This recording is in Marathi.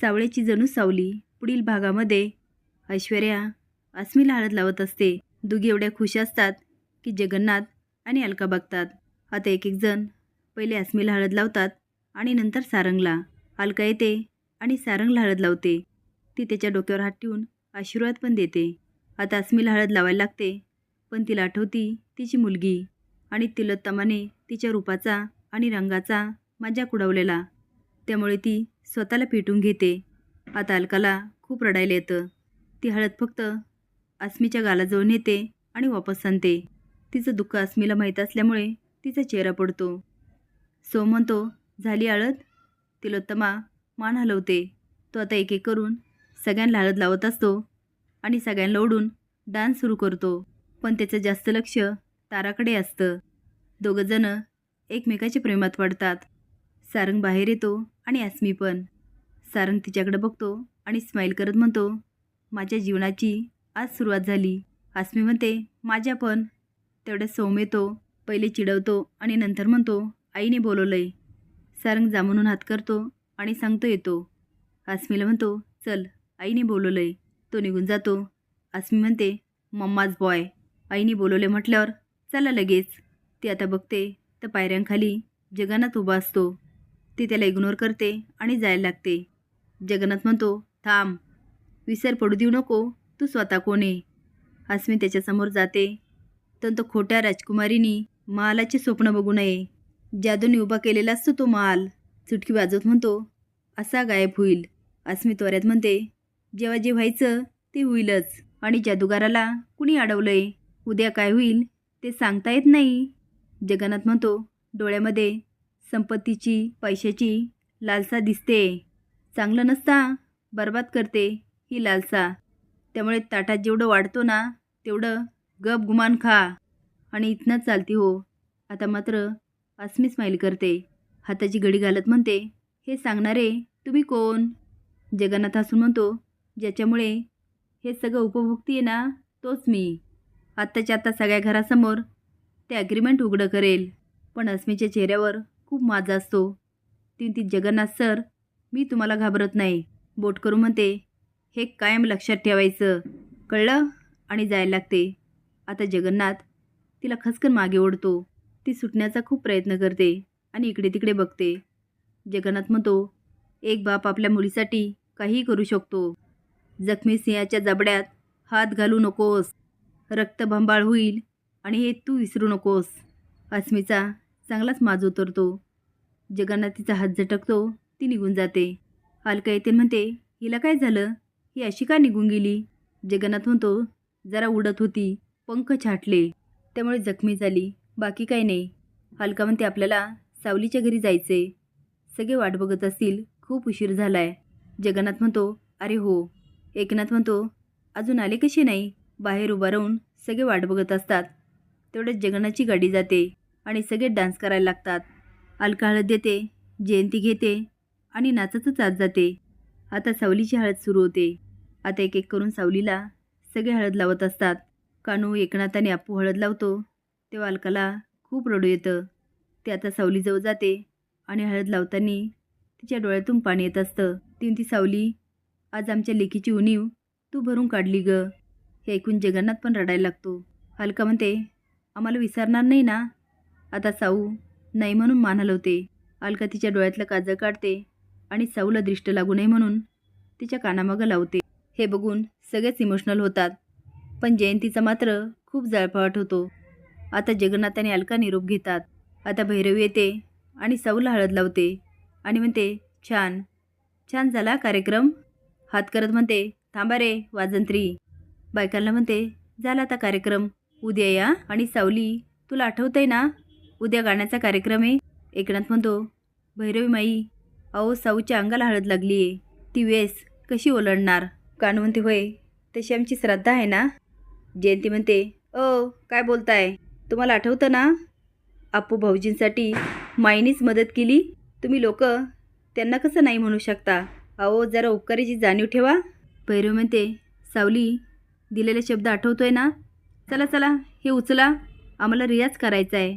सावळ्याची जणू सावली पुढील भागामध्ये. ऐश्वर्या अस्मीला हळद लावत असते. दोघी एवढ्या खुश असतात की जगन्नाथ आणि अलका बघतात. आता एक एक जण पहिले अस्मीला हळद लावतात आणि नंतर सारंगला. अलका येते आणि सारंगला हळद लावते. ती त्याच्या डोक्यावर हात ठेवून आशीर्वाद पण देते. आता अस्मीला हळद लावायला लागते पण तिला आठवती तिची मुलगी आणि तिलोत्तमाने तिच्या रूपाचा आणि रंगाचा मजाक उडवलेला. त्यामुळे ती स्वतःला पेटून घेते. आता अलकाला खूप रडायला येतं. ती हळद फक्त अस्मीच्या गालाजवळ नेते आणि वापस आणते. तिचं दुःख अस्मीला माहीत असल्यामुळे तिचा चेहरा पडतो. सो म्हणतो झाली हळद? तिलोत्तमा मान हलवते. तो आता एक एक करून सगळ्यांना हळद लावत असतो आणि सगळ्यांना ओढून डान्स सुरू करतो. पण त्याचं जास्त लक्ष ताराकडे असतं. दोघंजणं एकमेकाच्या प्रेमात पडतात सारंग बाहेर येतो आणि अस्मी पण. सारंग तिच्याकडे बघतो आणि स्माईल करत म्हणतो माझ्या जीवनाची आज सुरुवात झाली. अस्मी म्हणते माझ्या पण. तेवढ्या सौम येतो पहिले चिडवतो आणि नंतर म्हणतो आईने बोलवलंय. सारंग जामून हात करतो आणि सांगतो येतो. अस्मीला म्हणतो चल आईने बोलवलंय. तो निघून जातो. अस्मी म्हणते मम्माज बॉय आईने बोलवले म्हटल्यावर चला लगेच. ती आता बघते तर पायऱ्यांखाली जगानात उभा असतो. ती त्याला इग्नोर करते आणि जायला लागते. जगन्नाथ म्हणतो थांब विसर पडू देऊ नको तू स्वतः कोण आहे? अस्मी त्याच्यासमोर जाते. तर तो खोट्या राजकुमारीनी महालाचे स्वप्न बघू नये. जादूने उभा केलेला असतो तो महाल चुटकी वाजवत म्हणतो असा गायब होईल. अस्मी त्वऱ्यात म्हणते जेव्हा जे व्हायचं ते होईलच. आणि जादूगाराला कुणी अडवलंय? उद्या काय होईल ते सांगता येत नाही. जगन्नाथ म्हणतो डोळ्यामध्ये संपत्तीची पैशाची लालसा दिसते. चांगलं नसता बर्बाद करते ही लालसा. त्यामुळे ताटात जेवढं वाढतो ना तेवढं गप गुमान खा. आणि इथनंच चालती हो. आता मात्र अस्मी स्माईल करते. हाताची घडी घालत म्हणते हे सांगणारे तुम्ही कोण? जगन्नाथ हसून म्हणतो ज्याच्यामुळे हे सगळं उपभोक्ती आहे ना तोच मी. आत्ताच्या आत्ता सगळ्या घरासमोर ते ॲग्रीमेंट उघडं करेल. पण अस्मीच्या चेहऱ्यावर खूप माझा असतो. ती ती जगन्नाथ सर मी तुम्हाला घाबरत नाही. बोट करू म्हणते हे कायम लक्षात ठेवायचं. कळलं? आणि जायला लागते. आता जगन्नाथ तिला खसकन मागे ओढतो. ती सुटण्याचा खूप प्रयत्न करते आणि इकडे तिकडे बघते. जगन्नाथ म्हणतो एक बाप आपल्या मुलीसाठी काहीही करू शकतो. जखमी सिंहाच्या जबड्यात हात घालू नकोस. रक्तभंबाळ होईल आणि हे तू विसरू नकोस. अस्मिचा चांगलाच माज उतरतो. जगन्नाथ तिचा हात झटकतो ती निघून जाते. अलका येते म्हणते हिला काय झालं? ही अशी का निघून गेली? जगन्नाथ म्हणतो जरा उडत होती पंख छाटले. त्यामुळे जखमी झाली. बाकी काही नाही. अलका म्हणते आपल्याला सावलीच्या घरी जायचे सगळे वाट बघत असतील. खूप उशीर झालाय. जगन्नाथ म्हणतो अरे हो. एकनाथ म्हणतो अजून आले कसे नाही? बाहेर उभा राहून सगळे वाट बघत असतात. तेवढ्यात जगन्नाथची गाडी जाते. आणि सगळे डान्स करायला लागतात. अलका हळद देते जयंती घेते आणि नाचतच आत जाते. आता सावलीची हळद सुरू होते. आता एक एक करून सावलीला सगळे हळद लावत असतात. कानू एकनाथाने आपू हळद लावतो. तेव्हा अलकाला खूप रडू येतं. ते आता सावलीजवळ जाते आणि हळद लावताना तिच्या डोळ्यातून पाणी येत असतं. तीन ती सावली आज आमच्या लेकीची उणीव तू भरून काढली ग. हे ऐकून जगन्नाथ पण रडायला लागतो. अलका म्हणते आम्हाला विसरणार नाही ना? आता साऊ नाही म्हणून मान हलवते अलका तिच्या डोळ्यातलं काजळ काढते आणि साऊला दृष्ट लागू नये म्हणून तिच्या कानामागं लावते. हे बघून सगळेच इमोशनल होतात. पण जयंतीचा मात्र खूप जळफळाट होतो. आता जगन्नाथ आणि अलका निरोप घेतात. आता भैरवी येते आणि साऊला हळद लावते आणि म्हणते छान. छान झाला कार्यक्रम. हात करत म्हणते थांबा रे वाजंत्री. बायकांना म्हणते झाला आता कार्यक्रम. उद्या या आणि सावली तुला आठवतंय ना? उद्या गाण्याचा कार्यक्रम आहे. एकनाथ म्हणतो भैरवी माई अहो साऊच्या अंगाला हळद लागली आहे ती वेस कशी ओलांडणार? कानू म्हणते होय तशी आमची श्रद्धा आहे ना? जयंती म्हणते ओ काय बोलताय? तुम्हाला आठवतं ना? आप्पू भाऊजींसाठी माईनीच मदत केली. तुम्ही लोक त्यांना कसं नाही म्हणू शकता? अहो जरा उपकारीची जाणीव ठेवा. भैरव म्हणते सावली दिलेले शब्द आठवतोय ना? चला चला हे उचला. आम्हाला रियाज करायचा आहे